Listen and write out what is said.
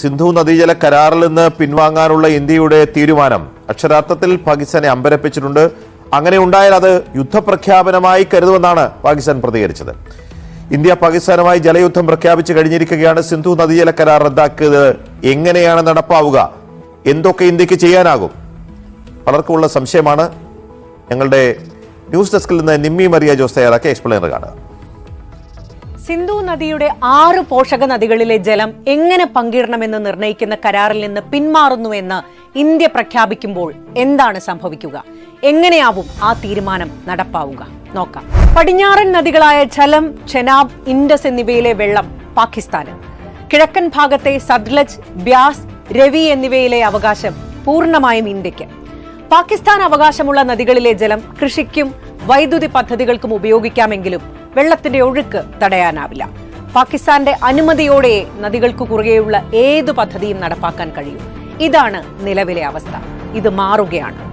സിന്ധു നദീജല കരാറിൽ നിന്ന് പിൻവാങ്ങാനുള്ള ഇന്ത്യയുടെ തീരുമാനം അക്ഷരാർത്ഥത്തിൽ പാകിസ്ഥാനെ അമ്പരപ്പിച്ചിട്ടുണ്ട്. അങ്ങനെ ഉണ്ടായാൽ അത് യുദ്ധപ്രഖ്യാപനമായി കരുതുമെന്നാണ് പാകിസ്ഥാൻ പ്രതികരിച്ചത്. ഇന്ത്യ പാകിസ്ഥാനുമായി ജലയുദ്ധം പ്രഖ്യാപിച്ചു കഴിഞ്ഞിരിക്കുകയാണ് സിന്ധു നദീജല കരാർ റദ്ദാക്കിയത്. എങ്ങനെയാണ് നടപ്പാവുക? എന്തൊക്കെ ഇന്ത്യയ്ക്ക് ചെയ്യാനാകും? പലർക്കുമുള്ള സംശയമാണ്. ഞങ്ങളുടെ ന്യൂസ് ഡെസ്കിൽ നിന്ന് നിമ്മി മറിയ ജോസ് തയ്യാറാക്കിയ എക്സ്പ്ലെയിനർ കാണുക. സിന്ധു നദിയുടെ ആറ് പോഷക നദികളിലെ ജലം എങ്ങനെ പങ്കിടണമെന്ന് നിർണയിക്കുന്ന കരാറിൽ നിന്ന് പിന്മാറുന്നുവെന്ന് ഇന്ത്യ പ്രഖ്യാപിക്കുമ്പോൾ എന്താണ് സംഭവിക്കുക? എങ്ങനെയാവും ആ തീരുമാനം നടപ്പാവുക? നോക്കാം. പടിഞ്ഞാറൻ നദികളായ ഝലം ചെനാബ് ഇൻഡസ് എന്നിവയിലെ വെള്ളം പാകിസ്ഥാന്. കിഴക്കൻ ഭാഗത്തെ സത്ലജ് ബ്യാസ് രവി എന്നിവയിലെ അവകാശം പൂർണമായും ഇന്ത്യയ്ക്ക്. പാകിസ്ഥാൻ അവകാശമുള്ള നദികളിലെ ജലം കൃഷിക്കും വൈദ്യുതി പദ്ധതികൾക്കും ഉപയോഗിക്കാമെങ്കിലും വെള്ളത്തിന്റെ ഒഴുക്ക് തടയാനാവില്ല. പാകിസ്ഥാന്റെ അനുമതിയോടെ നദികൾക്ക് കുറുകെയുള്ള ഏത് പദ്ധതിയും നടപ്പാക്കാൻ കഴിയും? ഇതാണ് നിലവിലെ അവസ്ഥ. ഇത് മാറുകയാണ്.